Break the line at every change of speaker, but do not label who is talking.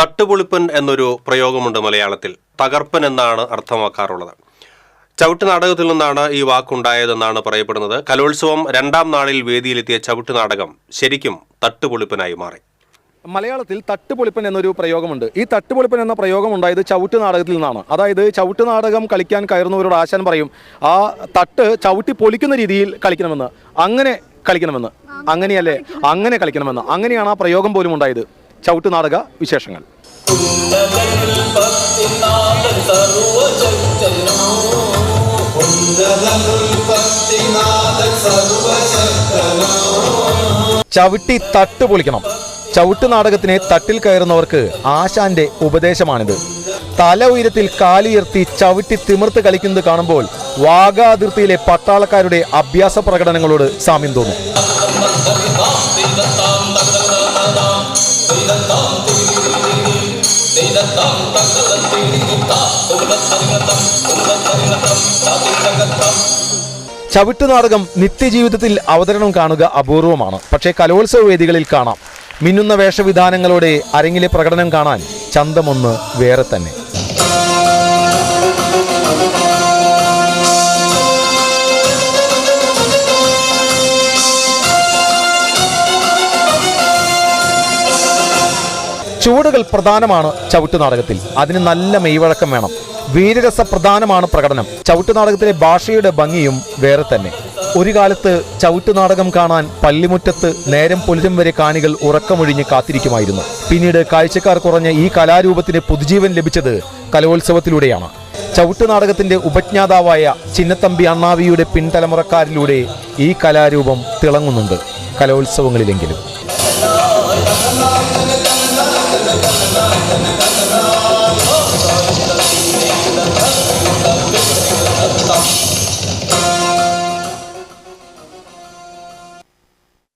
തട്ടുപൊളിപ്പൻ എന്നൊരു പ്രയോഗമുണ്ട് മലയാളത്തിൽ. തകർപ്പൻ എന്നാണ് അർത്ഥമാക്കാറുള്ളത്. ചവിട്ട് നാടകത്തിൽ നിന്നാണ് ഈ വാക്കുണ്ടായതെന്നാണ് പറയപ്പെടുന്നത്. കലോത്സവം രണ്ടാം നാളിൽ വേദിയിലെത്തിയ ചവിട്ട് നാടകം ശരിക്കും തട്ടുപൊളിപ്പനായി മാറി.
മലയാളത്തിൽ തട്ടുപൊളിപ്പൻ എന്നൊരു പ്രയോഗമുണ്ട്. ഈ തട്ടുപൊളിപ്പൻ എന്ന പ്രയോഗം ഉണ്ടായത് ചവിട്ട് നാടകത്തിൽ നിന്നാണ്. അതായത് ചവിട്ട് നാടകം കളിക്കാൻ കയറുന്നവരോട് ആശാൻ പറയും ആ തട്ട് ചവിട്ടി പൊളിക്കുന്ന രീതിയിൽ കളിക്കണമെന്ന്. അങ്ങനെ കളിക്കണമെന്ന്. അങ്ങനെയല്ലേ? അങ്ങനെ കളിക്കണമെന്ന്. അങ്ങനെയാണ് ആ പ്രയോഗം പോലും ഉണ്ടായത്. ചവിട്ട് നാടക വിശേഷങ്ങൾ. ചവിട്ടി തട്ട് പൊളിക്കണം. ചവിട്ട് നാടകത്തിന് തട്ടിൽ കയറുന്നവർക്ക് ആശാന്റെ ഉപദേശമാണിത്. തല ഉയരത്തിൽ കാലുയർത്തി ചവിട്ടി തിമിർത്ത് കളിക്കുന്നത് കാണുമ്പോൾ വാഗാതിർത്തിയിലെ പട്ടാളക്കാരുടെ അഭ്യാസ പ്രകടനങ്ങളോട് സാമ്യം തോന്നും. ചവിട്ട് നാടകം നിത്യജീവിതത്തിൽ അവതരണം കാണുക അപൂർവമാണ്. പക്ഷേ കലോത്സവ വേദികളിൽ കാണാം. മിന്നുന്ന വേഷവിധാനങ്ങളോടെ അരങ്ങിലെ പ്രകടനം കാണാൻ ചന്തമൊന്ന് വേറെ തന്നെ. ചുവടുകൾ പ്രധാനമാണ് ചവിട്ടുനാടകത്തിൽ അതിന് നല്ല മെയ്വഴക്കം വേണം. വീരരസ പ്രധാനമാണ് പ്രകടനം. ചവിട്ടുനാടകത്തിലെ ഭാഷയുടെ ഭംഗിയും വേറെ തന്നെ. ഒരു കാലത്ത് ചവിട്ടുനാടകം കാണാൻ പള്ളിമുറ്റത്ത് നേരം പുലരും വരെ കാണികൾ ഉറക്കമൊഴിഞ്ഞ് കാത്തിരിക്കുമായിരുന്നു. പിന്നീട് കാഴ്ചക്കാർ കുറഞ്ഞ ഈ കലാരൂപത്തിന് പുതുജീവൻ ലഭിച്ചത് കലോത്സവത്തിലൂടെയാണ്. ചവിട്ടുനാടകത്തിന്റെ ഉപജ്ഞാതാവായ ചിന്നത്തമ്പി അണ്ണാവിയുടെ പിൻതലമുറക്കാരിലൂടെ ഈ കലാരൂപം തിളങ്ങുന്നുണ്ട് കലോത്സവങ്ങളിലെങ്കിലും.